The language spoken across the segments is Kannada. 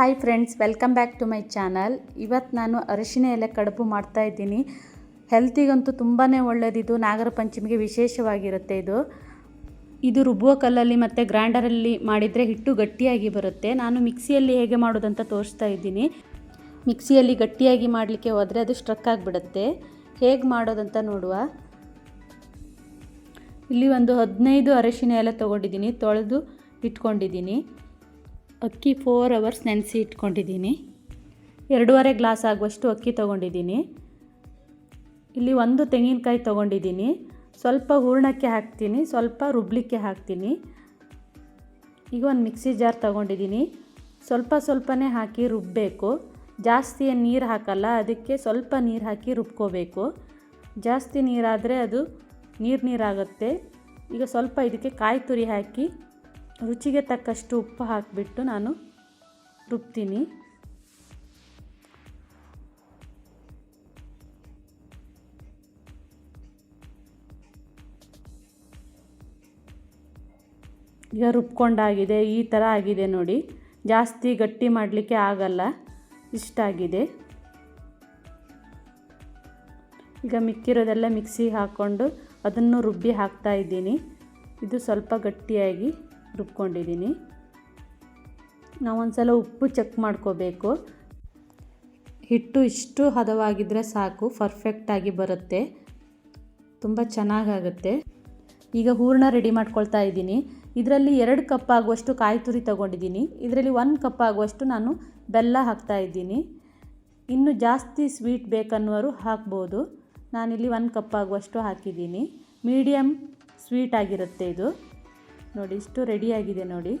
Hi friends welcome back to my channel ಇವತ್ತು ನಾನು ಅರಿಶಿನ ಎಲೆ ಕಡುಬು ಮಾಡ್ತಾ ಇದ್ದೀನಿ. ಹೆಲ್ತಿಗಂತೂ ತುಂಬಾ ಒಳ್ಳೆಯದಿದು ನಾಗರ ಪಂಚಮಿಗೆ ವಿಶೇಷವಾಗಿರುತ್ತೆ ಇದು. ಇದು ರುಬ್ಬುವ ಕಲ್ಲಲ್ಲಿ ಮತ್ತು ಗ್ರ್ಯಾಂಡರಲ್ಲಿ ಮಾಡಿದರೆ ಹಿಟ್ಟು ಗಟ್ಟಿಯಾಗಿ ಬರುತ್ತೆ. ನಾನು ಮಿಕ್ಸಿಯಲ್ಲಿ ಹೇಗೆ ಮಾಡೋದಂತ ತೋರಿಸ್ತಾ ಇದ್ದೀನಿ. ಮಿಕ್ಸಿಯಲ್ಲಿ ಗಟ್ಟಿಯಾಗಿ ಮಾಡಲಿಕ್ಕೆ ಹೋದರೆ ಅದು ಸ್ಟ್ರಕ್ ಆಗಿಬಿಡುತ್ತೆ. ಹೇಗೆ ಮಾಡೋದಂತ ನೋಡುವ. ಇಲ್ಲಿ ಒಂದು ಹದಿನೈದು ಅರಿಶಿನ ಎಲೆ ತೊಗೊಂಡಿದ್ದೀನಿ. ತೊಳೆದು ಇಟ್ಕೊಂಡಿದ್ದೀನಿ. ಅಕ್ಕಿ ಫೋರ್ ಅವರ್ಸ್ ನೆನೆಸಿ ಇಟ್ಕೊಂಡಿದ್ದೀನಿ. ಎರಡೂವರೆ ಗ್ಲಾಸ್ ಆಗುವಷ್ಟು ಅಕ್ಕಿ ತೊಗೊಂಡಿದ್ದೀನಿ. ಇಲ್ಲಿ ಒಂದು ತೆಂಗಿನಕಾಯಿ ತೊಗೊಂಡಿದ್ದೀನಿ. ಸ್ವಲ್ಪ ಹೂರ್ಣಕ್ಕೆ ಹಾಕ್ತೀನಿ, ಸ್ವಲ್ಪ ರುಬ್ಲಿಕ್ಕೆ ಹಾಕ್ತೀನಿ. ಈಗ ಒಂದು ಮಿಕ್ಸಿ ಜಾರ್ ತೊಗೊಂಡಿದ್ದೀನಿ. ಸ್ವಲ್ಪ ಸ್ವಲ್ಪನೇ ಹಾಕಿ ರುಬ್ಬಬೇಕು ಜಾಸ್ತಿ ನೀರು ಹಾಕಲ್ಲ, ಅದಕ್ಕೆ ಸ್ವಲ್ಪ ನೀರು ಹಾಕಿ ರುಬ್ಕೋಬೇಕು. ಜಾಸ್ತಿ ನೀರಾದರೆ ಅದು ನೀರು ನೀರಾಗುತ್ತೆ. ಈಗ ಸ್ವಲ್ಪ ಇದಕ್ಕೆ ಕಾಯಿ ತುರಿ ಹಾಕಿ ರುಚಿಗೆ ತಕ್ಕಷ್ಟು ಉಪ್ಪು ಹಾಕಿಬಿಟ್ಟು ನಾನು ರುಬ್ತೀನಿ. ಈಗ ರುಬ್ಕೊಂಡಾಗಿದೆ, ಈ ಥರ ಆಗಿದೆ ನೋಡಿ. ಜಾಸ್ತಿ ಗಟ್ಟಿ ಮಾಡಲಿಕ್ಕೆ ಆಗಲ್ಲ ಇಷ್ಟಾಗಿದೆ ಈಗ ಮಿಕ್ಕಿರೋದೆಲ್ಲ ಮಿಕ್ಸಿಗೆ ಹಾಕ್ಕೊಂಡು ಅದನ್ನು ರುಬ್ಬಿ ಹಾಕ್ತಾ ಇದ್ದೀನಿ. ಇದು ಸ್ವಲ್ಪ ಗಟ್ಟಿಯಾಗಿ. ರುಬ್ಕೊಂಡಿದ್ದೀನಿ. ನಾವೊಂದು ಸಲ ಉಪ್ಪು ಚೆಕ್ ಮಾಡ್ಕೋಬೇಕು. ಹಿಟ್ಟು ಇಷ್ಟು ಹದವಾಗಿದ್ದರೆ ಸಾಕು ಪರ್ಫೆಕ್ಟಾಗಿ ಬರುತ್ತೆ. ತುಂಬ ಚೆನ್ನಾಗಾಗುತ್ತೆ. ಈಗ ಹೂರಣ ರೆಡಿ ಮಾಡ್ಕೊಳ್ತಾ ಇದ್ದೀನಿ. ಇದರಲ್ಲಿ ಎರಡು ಕಪ್ ಆಗುವಷ್ಟು ಕಾಯಿ ತುರಿ ತೊಗೊಂಡಿದ್ದೀನಿ. ಇದರಲ್ಲಿ ಒಂದು ಕಪ್ ಆಗುವಷ್ಟು ನಾನು ಬೆಲ್ಲ ಹಾಕ್ತಾ ಇದ್ದೀನಿ. ಇನ್ನು ಜಾಸ್ತಿ ಸ್ವೀಟ್ ಬೇಕನ್ನುವರು ಹಾಕ್ಬೋದು. ನಾನಿಲ್ಲಿ ಒಂದು ಕಪ್ ಆಗುವಷ್ಟು ಹಾಕಿದ್ದೀನಿ. ಮೀಡಿಯಮ್ ಸ್ವೀಟ್ ಆಗಿರುತ್ತೆ ಇದು. ನೋಡಿ, ಇಷ್ಟು ರೆಡಿಯಾಗಿದೆ ನೋಡಿ.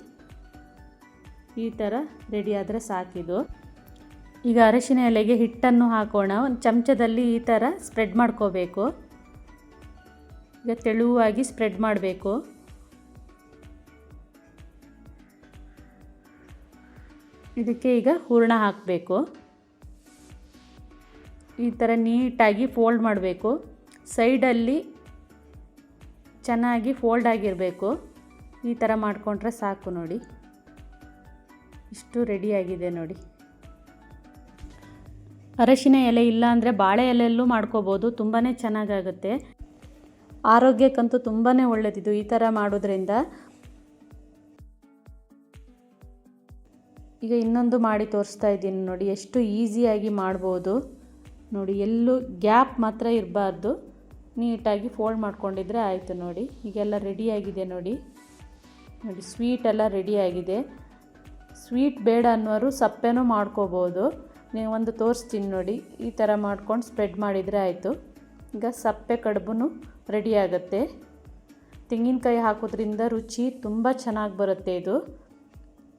ಈ ಥರ ರೆಡಿ ಆದರೆ ಸಾಕಿದು ಈಗ ಅರಶಿನ ಎಲೆಗೆ ಹಿಟ್ಟನ್ನು ಹಾಕೋಣ. ಒಂದು ಚಮಚದಲ್ಲಿ ಈ ಥರ ಸ್ಪ್ರೆಡ್ ಮಾಡ್ಕೋಬೇಕು. ಈಗ ತೆಳುವಾಗಿ ಸ್ಪ್ರೆಡ್ ಮಾಡಬೇಕು. ಇದಕ್ಕೆ ಈಗ ಹೂರಣ ಹಾಕಬೇಕು. ಈ ಥರ ನೀಟಾಗಿ ಫೋಲ್ಡ್ ಮಾಡಬೇಕು. ಸೈಡಲ್ಲಿ ಚೆನ್ನಾಗಿ ಫೋಲ್ಡ್ ಆಗಿರಬೇಕು. ಈ ಥರ ಮಾಡಿಕೊಂಡ್ರೆ ಸಾಕು ನೋಡಿ. ಇಷ್ಟು ರೆಡಿಯಾಗಿದೆ ನೋಡಿ. ಅರಶಿನ ಎಲೆ ಇಲ್ಲ ಅಂದರೆ ಬಾಳೆ ಎಲೆಯಲ್ಲೂ ಮಾಡ್ಕೋಬೋದು ತುಂಬಾ ಚೆನ್ನಾಗಾಗುತ್ತೆ. ಆರೋಗ್ಯಕ್ಕಂತೂ ತುಂಬಾ ಒಳ್ಳೆಯದಿದು ಈ ಥರ ಮಾಡೋದ್ರಿಂದ. ಈಗ ಇನ್ನೊಂದು ಮಾಡಿ ತೋರಿಸ್ತಾ ಇದ್ದೀನಿ ನೋಡಿ, ಎಷ್ಟು ಈಸಿಯಾಗಿ ಮಾಡ್ಬೋದು. ನೋಡಿ, ಎಲ್ಲೂ ಗ್ಯಾಪ್ ಮಾತ್ರ ಇರಬಾರ್ದು. ನೀಟಾಗಿ ಫೋಲ್ಡ್ ಮಾಡ್ಕೊಂಡಿದ್ರೆ ಆಯಿತು ನೋಡಿ, ಈಗೆಲ್ಲ ರೆಡಿಯಾಗಿದೆ ನೋಡಿ. ನೋಡಿ ಸ್ವೀಟ್ ಎಲ್ಲ ರೆಡಿಯಾಗಿದೆ ಸ್ವೀಟ್ ಬೇಡ ಅನ್ನೋರು ಸಪ್ಪೆನೂ ಮಾಡ್ಕೋಬೋದು. ನೀವು ಒಂದು ತೋರಿಸ್ತೀನಿ ನೋಡಿ, ಈ ಥರ ಮಾಡ್ಕೊಂಡು ಸ್ಪ್ರೆಡ್ ಮಾಡಿದರೆ ಆಯಿತು. ಈಗ ಸಪ್ಪೆ ಕಡುಬು ರೆಡಿ ಆಗುತ್ತೆ. ತೆಂಗಿನಕಾಯಿ ಹಾಕೋದ್ರಿಂದ ರುಚಿ ತುಂಬ ಚೆನ್ನಾಗಿ ಬರುತ್ತೆ ಇದು.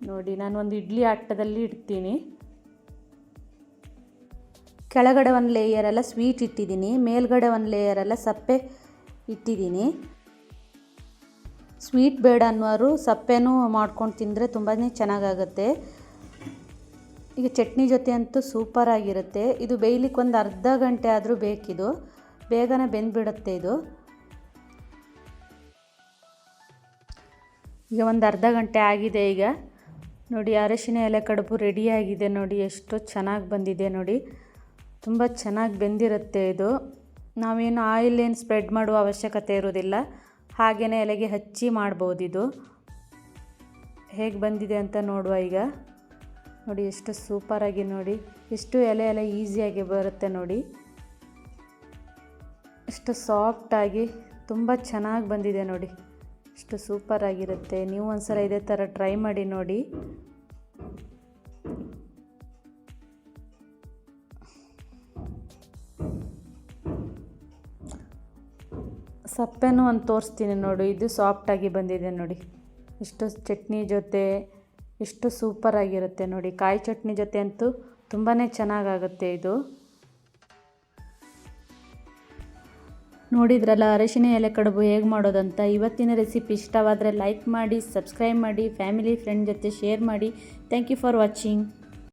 ನೋಡಿ, ನಾನು ಒಂದು ಇಡ್ಲಿ ಆಟದಲ್ಲಿ ಇಡ್ತೀನಿ. ಕೆಳಗಡೆ ಒಂದು ಲೇಯರೆಲ್ಲ ಸ್ವೀಟ್ ಇಟ್ಟಿದ್ದೀನಿ, ಮೇಲ್ಗಡೆ ಒಂದು ಲೇಯರೆಲ್ಲ ಸಪ್ಪೆ ಇಟ್ಟಿದ್ದೀನಿ. ಸ್ವೀಟ್ ಬೇಡ ಅನ್ನೋರು ಸಪ್ಪೆನೂ ಮಾಡ್ಕೊಂಡು ತಿಂದರೆ ತುಂಬಾ ಚೆನ್ನಾಗಾಗುತ್ತೆ. ಈಗ ಚಟ್ನಿ ಜೊತೆ ಅಂತೂ ಸೂಪರಾಗಿರುತ್ತೆ ಇದು ಬೇಯ್ಲಿಕ್ಕೆ ಒಂದು ಅರ್ಧ ಗಂಟೆ ಆದರೂ ಬೇಕಿದು. ಬೇಗನೆ ಬೆಂದ್ಬಿಡುತ್ತೆ ಇದು. ಈಗ ಒಂದು ಅರ್ಧ ಗಂಟೆ ಆಗಿದೆ ಈಗ. ನೋಡಿ, ಅರಶಿನ ಎಲೆ ಕಡುಬು ರೆಡಿಯಾಗಿದೆ ನೋಡಿ. ಎಷ್ಟು ಚೆನ್ನಾಗಿ ಬಂದಿದೆ ನೋಡಿ. ತುಂಬ ಚೆನ್ನಾಗಿ ಬೆಂದಿರುತ್ತೆ ಇದು. ನಾವೇನು ಆಯಿಲ್ ಏನು ಸ್ಪ್ರೆಡ್ ಮಾಡುವ ಅವಶ್ಯಕತೆ ಇರೋದಿಲ್ಲ ಹಾಗೆಯೇ ಎಲೆಗೆ ಹಚ್ಚಿ ಮಾಡ್ಬೋದು ಇದು ಹೇಗೆ ಬಂದಿದೆ ಅಂತ ನೋಡುವ ಈಗ. ನೋಡಿ ಎಷ್ಟು ಸೂಪರಾಗಿ ನೋಡಿ. ಎಷ್ಟು ಎಲೆ ಎಲೆ ಈಸಿಯಾಗಿ ಬರುತ್ತೆ ನೋಡಿ. ಎಷ್ಟು ಸಾಫ್ಟಾಗಿ ತುಂಬ ಚೆನ್ನಾಗಿ ಬಂದಿದೆ ನೋಡಿ. ಎಷ್ಟು ಸೂಪರಾಗಿರುತ್ತೆ ನೀವು ಒಂದ್ಸಲ ಇದೇ ಥರ ಟ್ರೈ ಮಾಡಿ ನೋಡಿ. ಸಪ್ಪೆನೂ ಒಂದು ತೋರಿಸ್ತೀನಿ ನೋಡಿ. ಇದು ಸಾಫ್ಟಾಗಿ ಬಂದಿದೆ ನೋಡಿ. ಇಷ್ಟು ಚಟ್ನಿ ಜೊತೆ ಎಷ್ಟು ಸೂಪರಾಗಿರುತ್ತೆ ನೋಡಿ. ಕಾಯಿ ಚಟ್ನಿ ಜೊತೆ ಅಂತೂ ತುಂಬಾ ಚೆನ್ನಾಗಾಗುತ್ತೆ ಇದು. ನೋಡಿದ್ರಲ್ಲ ಅರಶಿನ ಎಲೆ ಕಡುಬು ಹೇಗೆ ಮಾಡೋದಂತ ಇವತ್ತಿನ ರೆಸಿಪಿ ಇಷ್ಟವಾದರೆ ಲೈಕ್ ಮಾಡಿ ಸಬ್ಸ್ಕ್ರೈಬ್ ಮಾಡಿ ಫ್ಯಾಮಿಲಿ ಫ್ರೆಂಡ್ ಜೊತೆ ಶೇರ್ ಮಾಡಿ. Thank you for watching